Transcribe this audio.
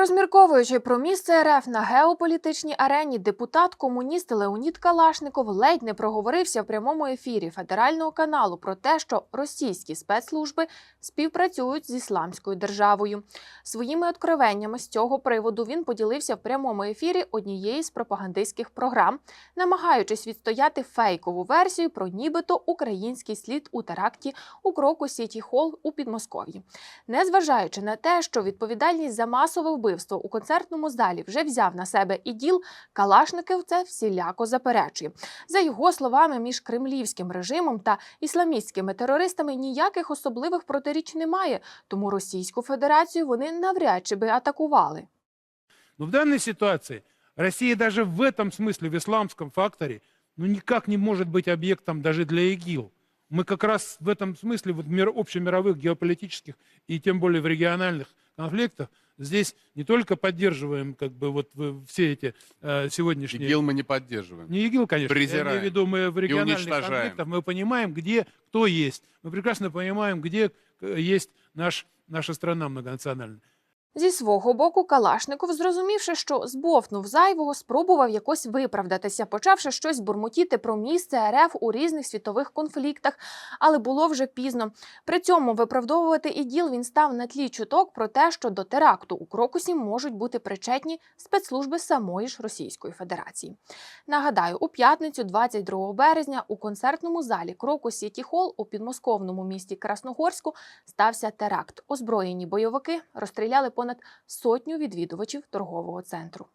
Розмірковуючи про місце РФ на геополітичній арені, депутат комуніст Леонід Калашников ледь не проговорився в прямому ефірі федерального каналу про те, що російські спецслужби співпрацюють з ісламською державою. Своїми откровеннями з цього приводу він поділився в прямому ефірі однієї з пропагандистських програм, намагаючись відстояти фейкову версію про нібито український слід у теракті у кроку Сіті Холл у Підмосков'ї. Незважаючи на те, що відповідальність за масове вбивство у концертному залі вже взяв на себе іділ, Калашников це всіляко заперечує. За його словами, між кремлівським режимом та ісламістськими терористами ніяких особливих протиріч немає, тому Російську Федерацію вони навряд чи би атакували. Но в данной ситуации Россия даже в этом смысле, в исламском факторе, ну никак не может быть объектом даже для ИГИЛ. Мы как раз в этом смысле, вот в мир, общемировых геополитических и тем более в региональных конфликтах, здесь не только поддерживаем как бы вот все эти э, сегодняшние... ИГИЛ мы не поддерживаем. Не ИГИЛ, конечно. Я Презираем имею в виду, мы в региональных конфликтах мы понимаем, где кто есть. Мы прекрасно понимаем, где э, есть наш, наша страна многонациональная. Зі свого боку, Калашников, зрозумівши, що збовтнув зайвого, спробував якось виправдатися, почавши щось бурмотіти про місце РФ у різних світових конфліктах, але було вже пізно. При цьому виправдовувати іділ він став на тлі чуток про те, що до теракту у Крокусі можуть бути причетні спецслужби самої ж Російської Федерації. Нагадаю, у п'ятницю, 22 березня, у концертному залі Крокус Сіті Холл у підмосковному місті Красногорську стався теракт. Озброєні бойовики розстріляли понад сотню відвідувачів торгового центру.